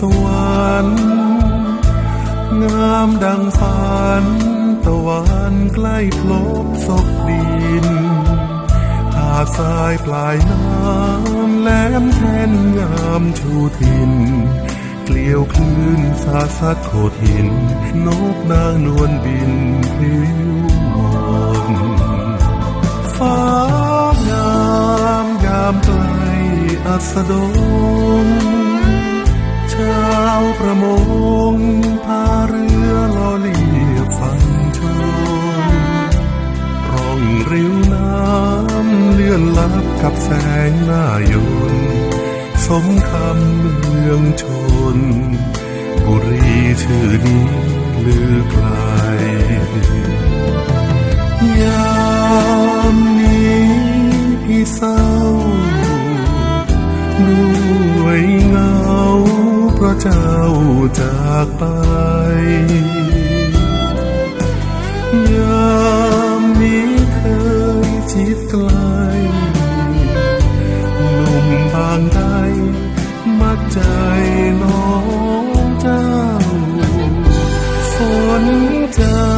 สวรรค์งามดังฝัน ตะวันใกล้พลบศพดิน หาดทรายปลายน้ำแหลมแทนงามชูทิน เกลียวคลื่นสาสัดโขดหิน นกนางนวลบินพลิ้วมนฟ้างามยามไกลอัสดง ประมงพาเรือลอเลียบฝั่งชนร่องริ้วน้ำเลื่อนลับกับแสงหน้ายนสมคำเมืองชน บุรีชื่อนี้ลือไกลยามนี้พี่เศร้าด้วยเงา ราะเจ้าจากไป ยามนี้เคยชิดไกลหนุ่มบางใดมัดใจน้องเจ้า ฝนจา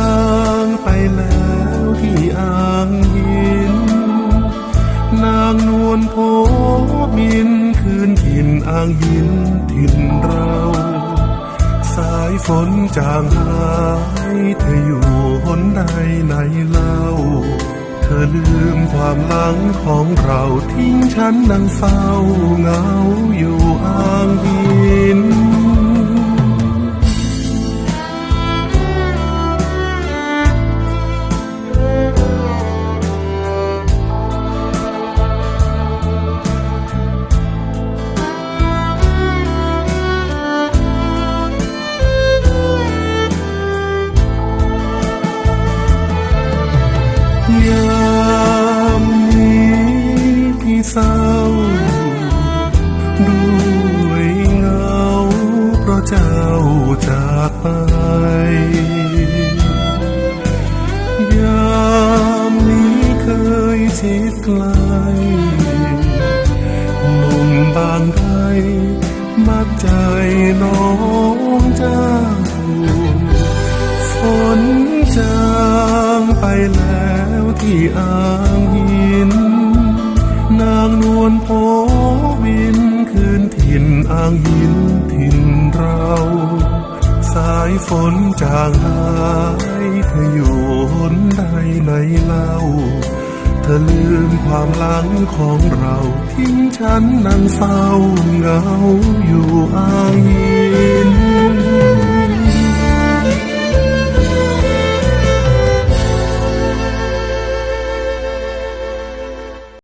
งไปแล้วที่อ่างหิน นางนวลโพบินคืนถิ่นอ่างหิน ถิ่นเรา สายฝนจางหายเธออยู่หนใดไหนเล่า เธอลืมความหลังของเราทิ้งฉันนั่งเฝ้าเหงาอยู่อ้า ยามนี้พี่เศร้าด้วยเงาเพราะเจ้าจากไปยามนี้เคยชิดไกลหนุ่มบางใดมักใจน้องเจ้าฝนจางไปแล้วที่ อ่างหิน นางนวลโพบินคืนถิ่นอ่างหินถิ่นเรา สายฝนจางหายเธออยู่หนใดไหนเล่า เธอลืมความหลังของเราทิ้งฉันนั่งเฝ้าเหงาอยู่อ่างหิน